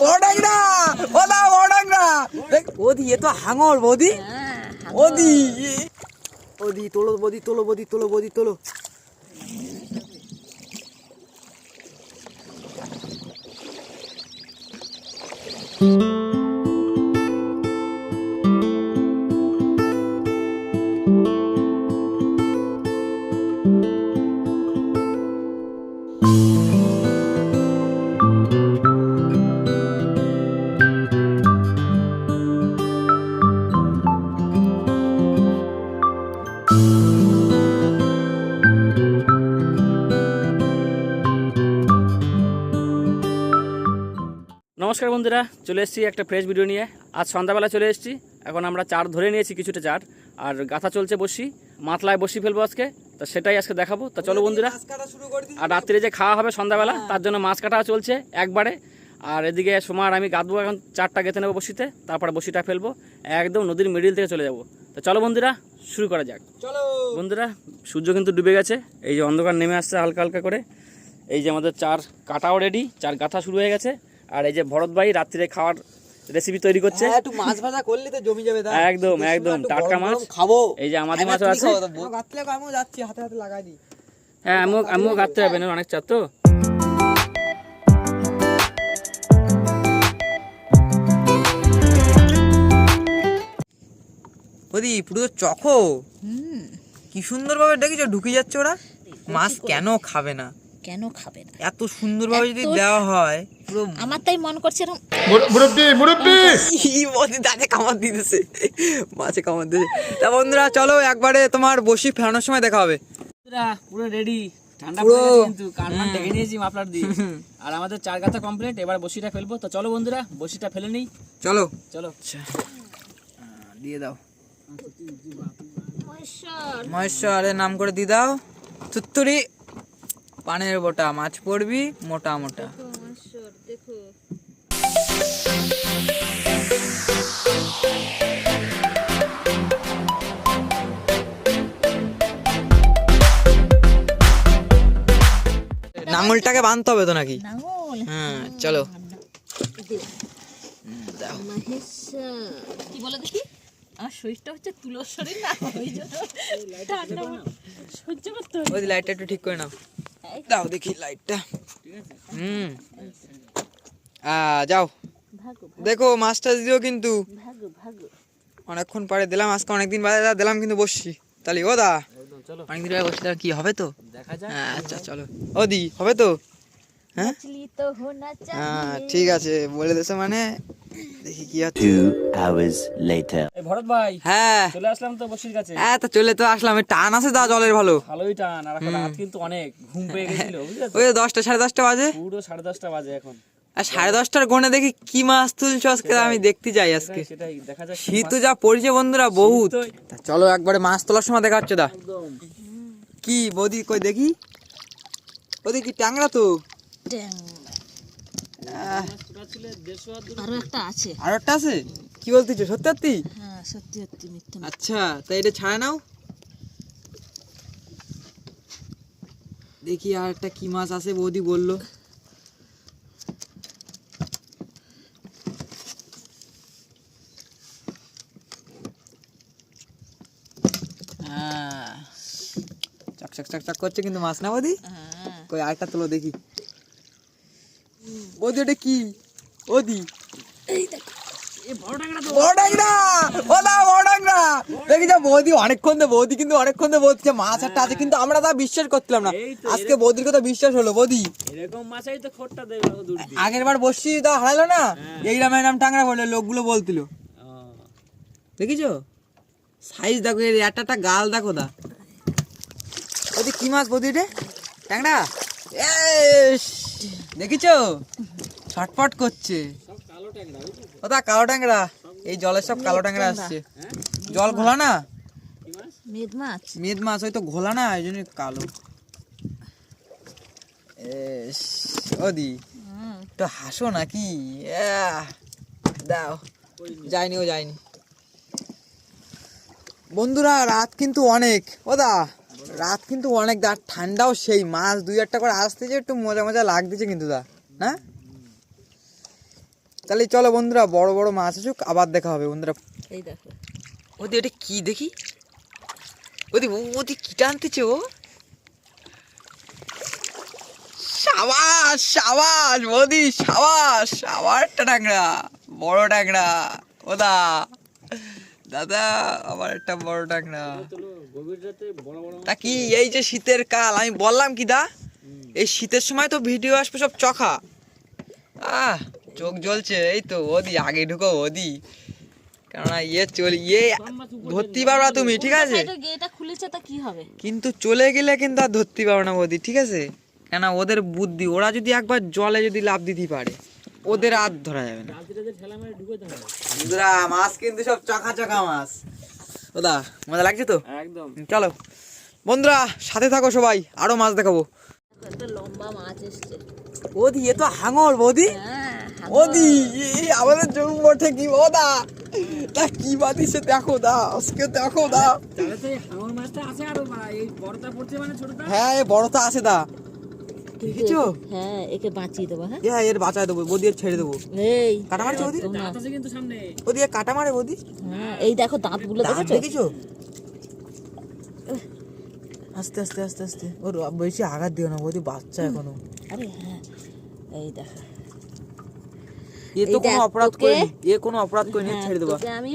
বড় ডাংরা ও দা বড় ডাংরা এ তো হাঙর বৌদি। বৌদি এ- বৌদি তোলো বদি তোলো বৌদি তোলো বৌদি তোলো। নমস্কার বন্ধুরা চলে এসেছি একটা ফ্রেশ ভিডিও নিয়ে। আজ সন্ধ্যাবেলা চলে এসেছি। এখন আমরা চার ধরে নিয়েছি কিছুটা চার আর গাথা চলছে বসি মাতলায় বসি ফেলব আজকে তা সেটাই আজকে দেখাবো। তা চলো বন্ধুরা আর রাত্রে যে খাওয়া হবে সন্ধ্যাবেলা তার জন্য মাছ কাটা চলছে একবারে। আর এদিকে সময় আমি গাঁদবো এখন চারটা গেঁথে নেব বসিতে তারপরে বসিটা ফেলব একদম নদীর মিডিল থেকে চলে যাব। তো চলো বন্ধুরা শুরু করা যাক। চলো। বন্ধুরা সূর্য কিন্তু ডুবে গেছে এই যে অন্ধকার নেমে আসছে হালকা হালকা করে। এই যে আমাদের চার কাটাও রেডি চার গাথা শুরু হয়ে গেছে। আর এই যে ভরত ভাই রাত্রিরে খাওয়ার রেসিপি তৈরি করছে। হ্যাঁ, একটু মাছ ভাজা করলে তো জমি যাবে দা একদম, একদম, টাটকা মাছ। খাব। এই যে আমাদের হ্যাঁ, তুমি আছে। আমিও যাচ্ছি হাতে হাতে লাগাই দিই। হ্যাঁ আমিও আমিও গাঁততে হবে না অনেক চার তো। ওদি পুরো চখো কি সুন্দর ভাবে দেখেছ ঢুকে যাচ্ছে ওরা। মাছ কেন খাবে না? কেন খাবে না? এত সুন্দর ভাবে যদি দেওয়া হয় পুরো আমার তাই মন করছে এরকম ই বদি দাঁতে কামড় দিতেছে। মাছে কামড় দিতেছে। তা বন্ধুরা চলো একবারে তোমার বসি ফেরানোর সময় দেখা হবে। বন্ধুরা পুরো রেডি ঠান্ডা পুরো- পড়ে গেছে কিন্তু কান্নান ডেকে নিয়েছি মাফলার দিয়ে। আর আমাদের চার গাথা কমপ্লিট এবার বসিটা ফেলব। তো চলো বন্ধুরা বসিটা ফেলে নিই। চলো। চলো। দিয়ে দাও। মহেশ্বর। মহেশ্বরের নাম করে দিয়ে দাও। তুত্তুরি পানের বোটা মাছ পড়বি মোটা মোটা। নাঙলটাকে বাঁধতে হবে তো নাকি? হ্যাঁ চলো। কি বলে দেখি? আমার শরীরটা হচ্ছে তুলোর শরীর না ওই জন্য সহ্য করতে হবে ওই লাইটটা একটু ঠিক করে নাও। দাও দেখি লাইটটা হুম। আ যাও। দেখো মাছটা দিও কিন্তু। ভাগো ভাগো। অনেকক্ষণ পরে দিলাম আজকে অনেকদিন বাদে দিলাম কিন্তু বসছি। তাহলে ও দা চলো। অনেকদিন বাদে বসছি কি হবে তো? দেখা যাক। হ্যাঁ আচ্ছা চলো। ও দি হবে তো? হ্যাঁ? হ্যাঁ ঠিক আছে বলে দিয়েছে মানে। দেখি কি হচ্ছে। Two hours later. এই ভরত ভাই হ্যাঁ। চলে আসলাম তো বসির কাছে। হ্যাঁ তো চলে তো আসলাম। টান আছে দা জলের ভালো। ভালোই টান আর রাত কিন্তু অনেক ঘুম পেয়ে গেছিল ওই দশটা সাড়ে দশটা বাজে। পুরো সাড়ে দশটা বাজে এখন। আর সাড়ে দশটার গনে দেখি কি মাছ তুলছো আজকে আমি দেখতে যাই আজকে। শীত যা পড়ছে বন্ধুরা বহুত। চলো একবারে মাছ তোলার সময় দেখা হচ্ছে দা। কি বৌদি কই দেখি? বৌদি কি ট্যাংরা তো? আরও একটা আছে। আর একটা আছে? কি বলতেছো সত্যি সত্যি হ্যাঁ সত্যি মিথ্যে আচ্ছা তাই এটা ছাড়া নাও। দেখি আর একটা কি মাছ আছে বৌদি বলল। চক চক চক চক করছে কিন্তু মাছ না বৌদি? হ্যাঁ। কই আরেকটা তোলো দেখি। বৌদি ওটা কি? ওদি বড় ডাংরা ও দা বড় ডাংরা দেখি যা বৌদি অনেকক্ষণ ধরে বৌদি কিন্তু অনেকক্ষণ ধরে বলছে মাছ একটা আছে কিন্তু আমরা তা বিশ্বাস করছিলাম না আজকে বৌদির কথা বিশ্বাস হলো বৌদি এরকম মাছাই তো খোরটা দেবে অত দূর দিয়ে আগের বার বসছি তো হারালো না এই রাম নাম টাংরা বলে লোকগুলো বলছিল দেখিছো সাইজ দেখো এর একটা একটা গাল দেখো দা বৌদি কি মাছ বৌদি রে ট্যাংরা এস, দেখিছো ছটপট করছে ওটা কালো ট্যাংরা। এই জলের সব কালো ট্যাংরা আসছে। জল ঘোলা না? মেদ মাছ। মেদ মাছ ওই তো ঘোলা না এই জন্য কালো। এস, ও দি তো হাসো নাকি? দাও। যায়নি ও যায়নি। বন্ধুরা রাত কিন্তু অনেক। ও দা রাত কিন্তু অনেক। দা ঠান্ডাও সেই। মাছ দুই একটা করে আসতেছে একটু মজা মজা লাগতেছে কিন্তু দা হ্যাঁ তাহলে চলো বন্ধুরা, বড় বড় মাছ আসুক, আবার দেখা হবে বন্ধুরা। এই দেখো। ওদি এটা কি দেখি? ওদি ওদি কি টানতেছে ও? সাবাস সাবাস বৌদি সাবাস একটা ট্যাংরা, বড় ট্যাংরা, ওদা। দাদা, আবার একটা বড় ট্যাংরা। তা কি, এই যে শীতের কাল, আমি বললাম কি দা? এই শীতের সময় তো ভিডিও আসবে সব চখা। আহ চোখ জ্বলছে এই তো ওদি আগে ঢুকো ওদি। কেননা ইয়ে চল ইয়ে ধরতে পারবা তুমি ঠিক আছে? সাইডের খুলেছে তা কি হবে? কিন্তু চলে গেলে কিন্তু আর ধরতে পারবে না ওদি ঠিক আছে? কেন ওদের বুদ্ধি ওরা যদি একবার জলে যদি লাভ দিতে পারে ওদের আর ধরা যাবে না। বন্ধুরা মাছ কিন্তু সব চাকা চাকা মাছ। ওদা মজা লাগছে তো? একদম। চলো। বন্ধুরা সাথে থাকো সবাই আরও মাছ দেখাবো। একটা লম্বা মাছ এসছে। ওদি এ তো হাঙর বৌদি। হ্যাঁ আমাদের জমি ওঠে কি তা কি দেখো দা আজকে দেখো দা। মানে ছোটটা? হ্যাঁ এ বড় তো আছে দা। দেখেছ? হ্যাঁ একে বাঁচিয়ে দেবো হ্যাঁ? হ্যাঁ এর বাঁচায় দেবো বৌদি এর ছেড়ে দেবো। এই কাটা মারছে বৌদি? বৌদি মারে বৌদি। হ্যাঁ এই দেখো দাঁতগুলো দাঁত দেখেছ? দেখেছ? আস্তে আস্তে আস্তে আস্তে। ওর বেশি আঘাত দিও না বৌদি বাচ্চা এখনও। আরে হ্যাঁ এই দেখো। এ তো কোনো অপরাধ করেনি। এ কোনো অপরাধ করেনি হ্যাঁ, ছেড়ে দেবো।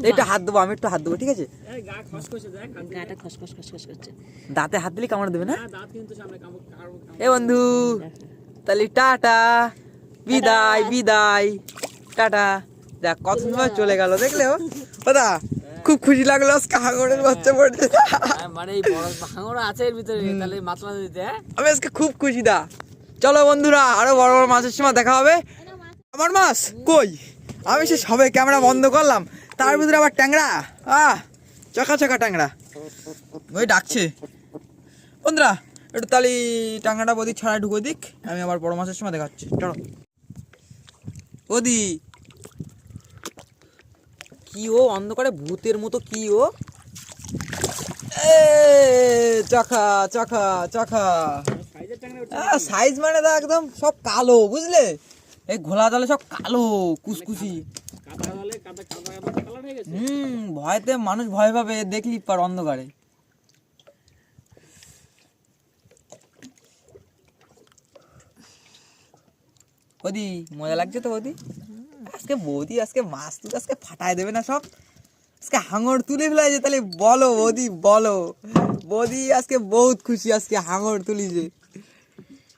একটু হাত দেবো আমি একটু হাত দেবো ঠিক আছে? এই গা খসখসে দেখ আর গাটা খসখস খসখস করছে। দাঁতে হাত দিলে কামড় দেবে না? না, দাঁত কিন্তু সামনে কামড় কামড় এ বন্ধু তাহলে টাটা। বিদায় বিদায়। টাটা। দেখ কত সময় চলে গেল দেখলে ও? দাদা খুব খুশি লাগল আজকে হাঙরের বাচ্চা পড়ছে মানে এই বড় হাঙর আছে এর ভিতরে তাহলে মাছ মাছ দিতে হ্যাঁ? আমি আজকে খুব খুশি দা। চলো বন্ধুরা আরও বড় বড় মাছের সময় দেখা হবে। আমার মাছ কই? আমি সে সবে ক্যামেরা বন্ধ করলাম। তার ভিতরে আবার ট্যাংরা। আহ চকা চকা ট্যাংরা। ওই ডাকছে। বন্ধুরা একটু তালি টাঙ্গাটা বদি ছাড়া ঢুকো দিক। আমি আবার বড় মাছের সময় দেখাচ্ছি। চলো। ওদি কি ও? অন্ধকারে ভূতের মতো কি ও? চাখা চাখা চাখা। সাইজ মানে দা একদম সব কালো, বুঝলে? এই ঘোলা জলে সব কালো, কুসকুসি। হুম, ভয়তে মানুষ ভয় পাবে, দেখলি পার অন্ধকারে। ওদি মজা লাগছে তো বৌদি? আজকে বৌদি আজকে মাছ তুলে আজকে ফাটায় দেবে না সব? আজকে হাঙর তুলে ফেলাইছে তাহলে বলো বৌদি বলো। বৌদি আজকে বহুত খুশি আজকে হাঙর তুলিছে।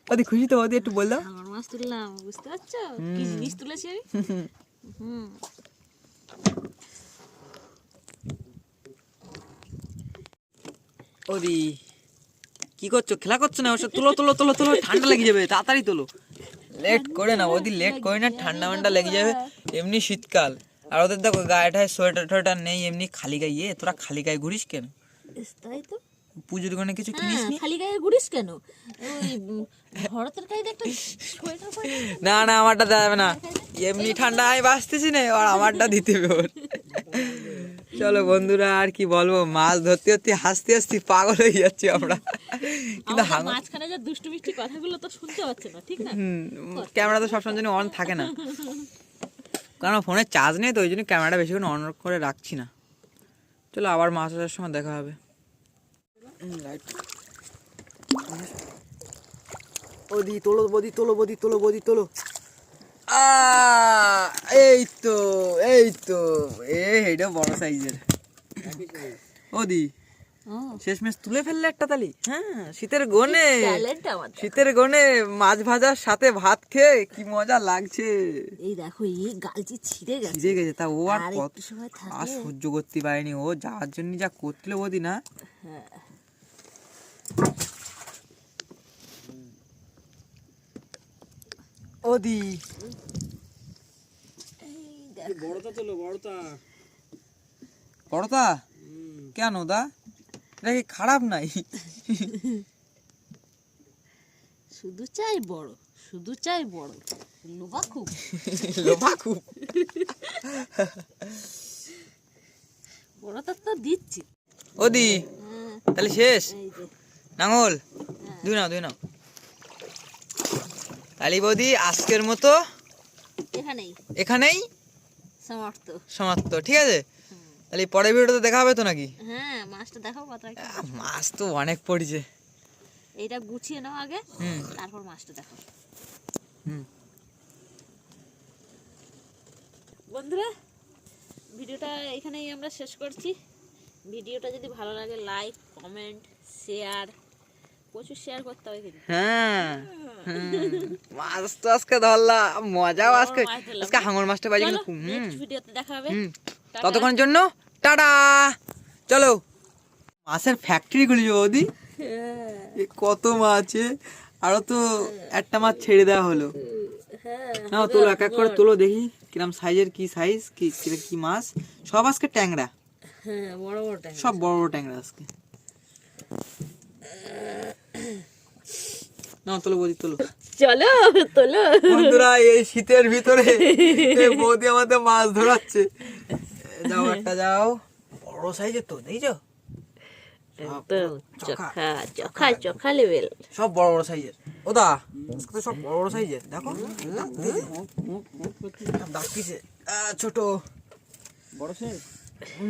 বৌদি খুশি তো? বৌদি একটু বল দাও মাছ তুললাম বুঝতে পারছ? কি জিনিস তুলেছি আমি? হুম। ওদি কি করছ? খেলা করছ না? ওসব তুলো তুলো তুলো তুলো ঠান্ডা লেগে যাবে তাড়াতাড়ি তোলো। লেট করে না ওদি লেট করে না ঠান্ডা মান্ডা লেগে যাবে। এমনি শীতকাল। আর ওদের দেখো গায়েটায় সোয়েটার টোয়েটার নেই এমনি খালি গায়ে। ইয়ে তোরা খালি গায়ে ঘুরিস কেন? তাই তো। পুজোর দোকানে কিছু কিনিস হ্যাঁ নি খালি গায়ে ঘুরিস কেন? ওই ভরতের গায়ে একটা না না আমারটা যাবে না। এমনি ঠান্ডা আমি বাঁচতেছি না আর আমারটা দিতে হবে চলো বন্ধুরা আর কি বলব? মাছ ধরতে ধরতে হাসতে হাসতে পাগল হয়ে যাচ্ছি আমরা। কিন্তু মাঝখানে যে দুষ্টু মিষ্টি কথাগুলো তো শুনতে পাচ্ছে না ঠিক না? ক্যামেরা তো সবসময় জন্য অন থাকে না। কারণ ফোনে চার্জ নেই তো ওই জন্য ক্যামেরাটা বেশিক্ষণ অন করে রাখছি না। চলো আবার মাছ আসার সময় দেখা হবে। বদি তোলো বদি তোলো বদি তোলো বদি তোলো। এই তো এই তো। এ বড় সাইজের। ওদি শেষমেশ তুলে ফেললে একটা তালি। হ্যাঁ শীতের গনে শীতের গনে মাছ ভাজার সাথে ভাত খেয়ে কি মজা লাগছে। এই দেখো এই গালজি ছিঁড়ে গেছে। ভিজে গেছে তা ও আর কত আর সহ্য করতে পারেনি ও যাওয়ার জন্য যা করছিল ওদি না। ওদি তোলো বড়তা কেন দা? এটা কি খারাপ নাই? শুধু চাই বড় শুধু চাই বড়। লোভা খুব। লোভা খুব। বড়টা তো দিচ্ছি। ওদি হ্যাঁ, তাহলে শেষ? এই নাঙল দুই নাও দুই নাও। তালি বৌদি আজকের মতো এখানেই। এখানেই সমর্থ সমাপ্ত ঠিক আছে? তাহলে পরের ভিডিওতে দেখা হবে তো নাকি? হ্যাঁ মাছটা দেখাও মাছ তো অনেক পড়েছে। এইটা গুছিয়ে নাও আগে তারপর মাছটা দেখো হুম। বন্ধুরা ভিডিওটা এখানেই আমরা শেষ করছি। ভিডিওটা যদি ভালো লাগে লাইক কমেন্ট শেয়ার প্রচুর শেয়ার করতে হবে কিন্তু। হ্যাঁ মাছ তো আজকে ধরলাম মজাও আজকে। আজকে হাঙর মাছটা কিন্তু ভিডিওতে দেখা হবে। ততক্ষণের জন্য টাটা। চলো। মাছের ফ্যাক্টরি খুলেছে বৌদি কত মাছ? আরও তো একটা মাছ ছেড়ে দেওয়া হলো। হ্যাঁ না তোলো এক এক করে তোলো দেখি কিরম সাইজের কি সাইজ কি মাছ। সব আজকে ট্যাংরা। হ্যাঁ সব বড় বড় ট্যাংরা আজকে। না তোলো বৌদি তোলো। চলো তোলো। বন্ধুরা এই শীতের ভিতরে এই বৌদি আমাদের মাছ ধরাচ্ছে। যাও একটা যাও। বড় সাইজের তো দেখছ? সব বড় বড় সাইজের। ও দা তো সব বড় বড় সাইজের। দেখো ডাকিছে ছোট। বড় সে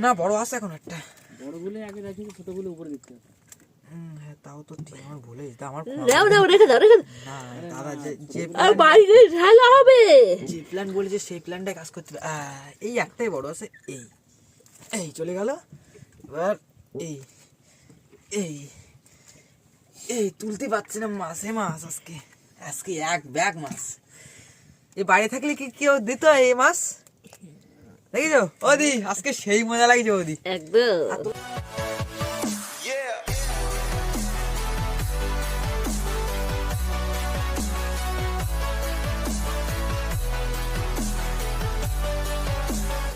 না বড় আছে এখন একটা। বড়গুলো আগে রাখি ছোটগুলো উপরে দিতে হবে। হ্যাঁ তাও তো ঠিক আমার ভুলে যেতে আমার দাও দাও রেখে দাও রেখে না দাদা যে যে আর বাইরে ঢালা হবে। যে প্ল্যান বলেছে সেই প্ল্যানটা কাজ করতে এই একটাই বড় আছে এই এই চলে গেল। এবার এই এই এই তুলতে পারছি না মাসে মাছ আজকে আজকে এক ব্যাগ মাছ। এ বাইরে থাকলে কি কেউ দিত এই মাছ? দেখিছো? ওদি আজকে সেই মজা লাগছে ওদি একদম।